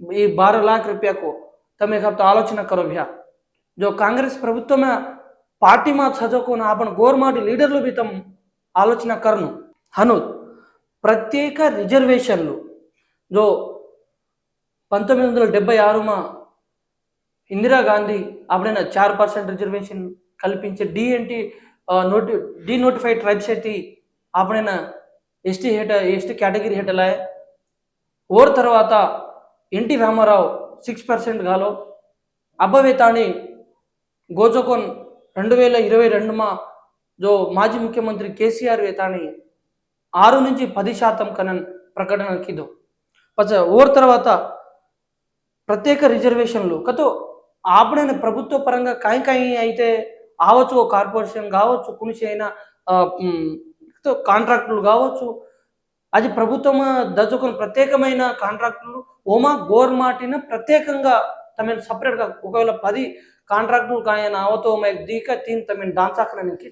ఈ બાર లాఖ రూపాయకు తమే కాబట్టి ఆలోచన હપ્તા આલોચના કરો కాంగ్రెస్ ప్రభుత్వమే పార్టీ మా చదువుకున్న ఆపణ గోర్మాటి లీడర్లు બી તમ ఆలోచన కరను హను ప్రత్యేక రిజర్వేషన్లు. జో పంతొమ్మిది వందల డెబ్బై ఆరుమా ఇందిరాగాంధీ అప్పుడైనా చార్ పర్సెంట్ రిజర్వేషన్ కల్పించే డిఎన్టీ నోటి డినోటిఫైడ్ ట్రైబ్స్ అయితే అప్పుడైనా ఎస్టీ హేట ఎస్టీ కేటగిరీ హేటలాయ. ఓర్ తర్వాత ఎన్టీ రామారావు సిక్స్ పర్సెంట్ గాలో అబ్బవేతాని గోజోకోన్ రెండు వేల ఇరవై రెండుమా జో మాజీ ముఖ్యమంత్రి కేసీఆర్ వేతాని ఆరు నుంచి పది శాతం కనన్ ప్రకటన కిదో పచ్చ ఓర్ తర్వాత ప్రత్యేక రిజర్వేషన్లు. కతో ఆపడైన ప్రభుత్వ పరంగా కాయి కాయి అయితే ఆవచ్చు ఓ కార్పొరేషన్ కావచ్చు కునిసి అయినా కాంట్రాక్టులు కావచ్చు. అది ప్రభుత్వం దచ్చుకున్న ప్రత్యేకమైన కాంట్రాక్టులు ఓమా గోర్మాటిన ప్రత్యేకంగా తమ సపరేట్గా ఒకవేళ పది కాంట్రాక్టులు కాయన ఆవతో దీక తీన్ తమ డాన్స్ ఆకడానికి